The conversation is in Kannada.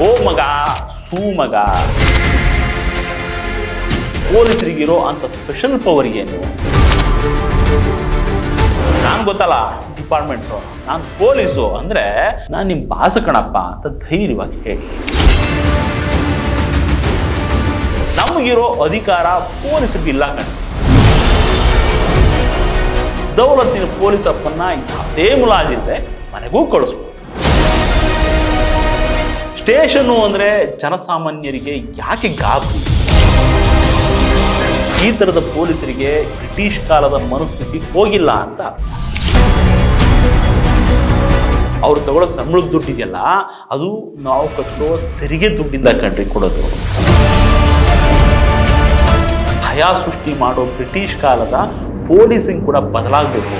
ಓ ಮಗ ಸೂ ಪೊಲೀಸರಿಗಿರೋ ಅಂತ ಸ್ಪೆಷಲ್ ಪವರ್ ಏನು? ನಾನು ಗೊತ್ತಲ್ಲ ಡಿಪಾರ್ಟ್ಮೆಂಟು ನಾನು ಪೊಲೀಸು ಅಂದ್ರೆ ನಾನು ನಿಮ್ಮ ಬಾಸ ಕಣಪ್ಪ ಅಂತ ಧೈರ್ಯವಾಗಿ ಹೇಳಿ. ನಮಗಿರೋ ಅಧಿಕಾರ ಪೊಲೀಸರಿಗೆ ಇಲ್ಲ ಕಣ. ದೌಲತ್ತಿನ ಪೊಲೀಸಪ್ಪನ್ನ ಯಾವುದೇ ಮುಲಾಜಿಲ್ಲದೆ ಮನೆಗೂ ಕಳಿಸ್ಬೋದು ಸ್ಟೇಷನ್ನು ಅಂದರೆ ಜನಸಾಮಾನ್ಯರಿಗೆ ಯಾಕೆ ಗಾಬರಿ? ಈ ಥರದ ಪೊಲೀಸರಿಗೆ ಬ್ರಿಟಿಷ್ ಕಾಲದ ಮನಸ್ಥಿತಿ ಹೋಗಿಲ್ಲ ಅಂತ. ಅವ್ರು ತಗೊಳ್ಳೋ ಸಂಬಳದ ದುಡ್ಡಿದೆಯಲ್ಲ ಅದು ನಾವು ಕಟ್ಟಿರೋ ತೆರಿಗೆ ದುಡ್ಡಿಂದ ಕಂಡ್ರಿ ಕೊಡೋದು. ಭಯ ಸೃಷ್ಟಿ ಮಾಡೋ ಬ್ರಿಟಿಷ್ ಕಾಲದ ಪೊಲೀಸಿಂಗ್ ಕೂಡ ಬದಲಾಗಬೇಕು.